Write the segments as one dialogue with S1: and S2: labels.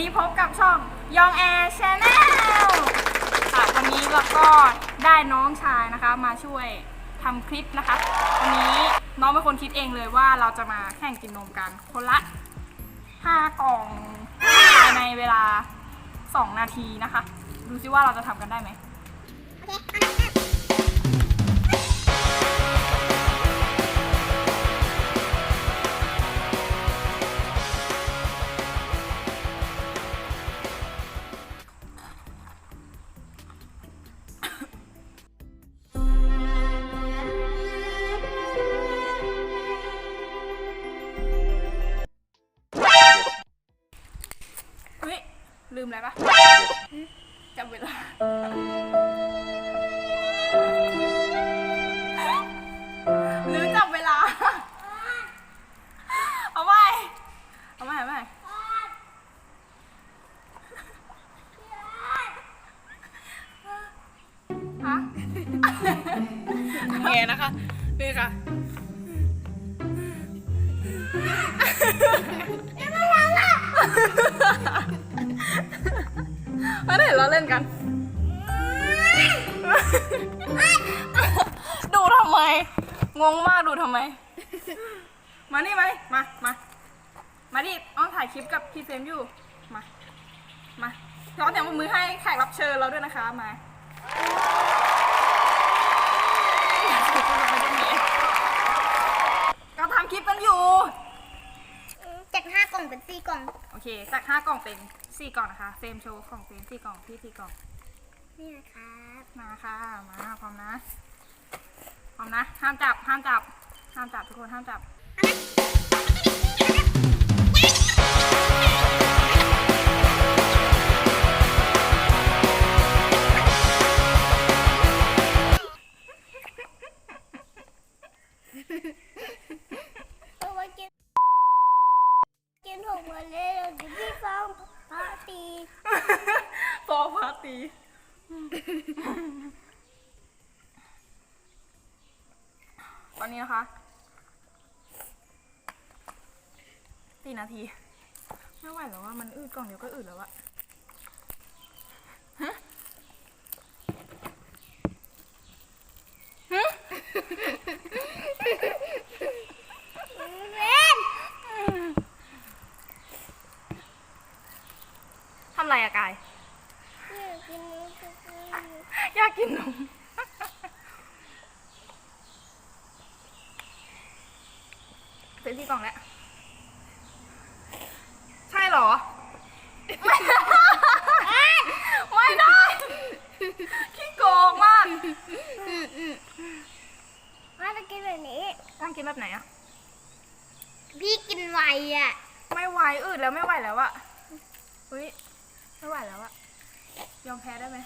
S1: นี้พบกับช่องยองแอร์ชแนลค่ะวันนี้เราก็ได้น้องชายนะคะมาช่วยทำคลิปนะคะ วันนี้น้องเป็นคนคิดเองเลยว่าเราจะมาแข่งกินนมกันคนละ 5 กล่องภายในเวลา 2 นาทีนะคะ ดูซิว่าเราจะทำกันได้ไหมเปะจำเวลาหรือจับเวลา เอาไปเอาไปเอาไปฮะเงนะคะนี่ค่ะมา กัน ดูทำไม งงมากดูทำไม มานี่ไหมมา มา มาดิอ้องถ่ายคลิปกับพี่เซมอยู่ มา มาร้องเสียงปรบมือให้แขกรับเชิญเราด้วยนะคะ มาทำคลิปกันอยู่
S2: จากห้ากล่องเป็น สี่กล่อง
S1: โอเค จากห้ากล่องเป็นสี่กล่องนะคะ เฟรมโชว์ของเฟรมสี่กล่องพี่สี่กล่อง
S2: นี่นะครับ
S1: มาค่ะ มาพร้อมนะ พร้อมนะ ห้ามจับ ห้ามจับ ห้ามจับทุกคน ห้ามจับ
S2: พา
S1: ร์ตีตอนนี้นะคะสี่นาที ไม่ไหวแล้วว่ามันอืดกล่องเดียวก็อืดแล้วอะฮะฮะ
S2: เล่น
S1: ทำไรอะกาย
S2: กินนี้ก็คือ
S1: อยา กกินนม เป็นที่กล่องแล้ว ใช่เหรอ ไม่ได้ ขี้โกงมาก
S2: มาจะกินแบบนี้
S1: ต้องกินแบบไหนอะ
S2: พี่กินไวอะ
S1: ไม่ไหวอืดแล้วไม่ไหวแล้วอะเฮ้ยไม่ไหวแล้วอะยอมแพ้ได้ไหม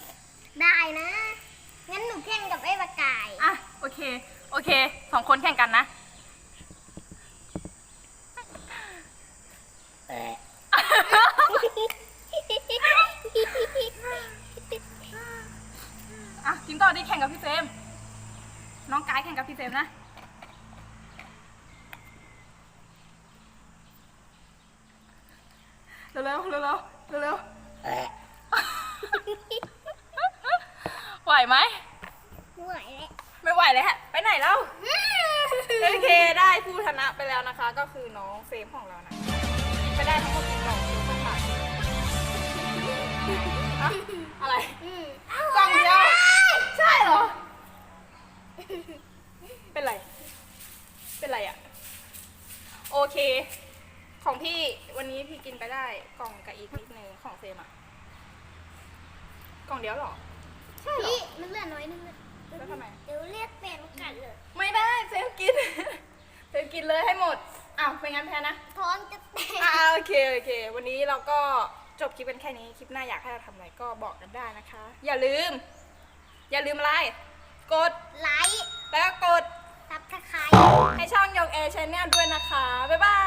S2: ได้นะ นหนูแข่งกับไอ้ปลากาย
S1: อะโอเค โอเคสองคนแข่งกันนะอะกินต่อดิแข่งกับพี่เฟรมน้องกายแข่งกับพี่เฟรมนะเร็วๆเร็วๆเร็วๆเร็วๆไหวไหม
S2: ไหวแล้ว
S1: ไม่ไหวเลยฮะไปไหนแล้วโอเคได้ผู้ชนะไปแล้วนะคะ ก็คือน้องเฟรมของเรานะไปได้ทั้งหมดกี่กล่องรู้ไหมคะอะอะไร
S2: อืม
S1: กล่องเดียวใช่เหรอ เป็นไร เป็นไรอะโอเค ของพี่วันนี้พี่กินไปได้กล่องกับอีกนิดนึงของเฟรมอะกล่องเดียวเหรอ ใช่เหรอ
S2: พี่มันเหลือน้อยนึงอะ
S1: แล้วทำไม
S2: เดี๋ยวเรียกเปลี่ยนกันเลย
S1: ไม่ได้เฟรมกินเฟรมกินเลยให้หมด อ้าวเป็นงั้นแพ้นะ
S2: ท้องจะแตก
S1: อ่าโอเคโอเค วันนี้เราก็จบคลิปกันแค่นี้ คลิปหน้าอยากให้เราทำอะไรก็บอกกันได้นะคะ อย่าลืม อย่าลืมอะไร กด
S2: ไลค์
S1: แล้วก็กด
S2: ซับสไคร
S1: ให้ช่องยองแอร์ชแนลด้วยนะคะ บ๊ายบา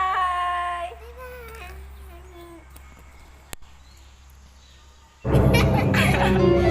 S1: ย
S2: บ๊ายบาย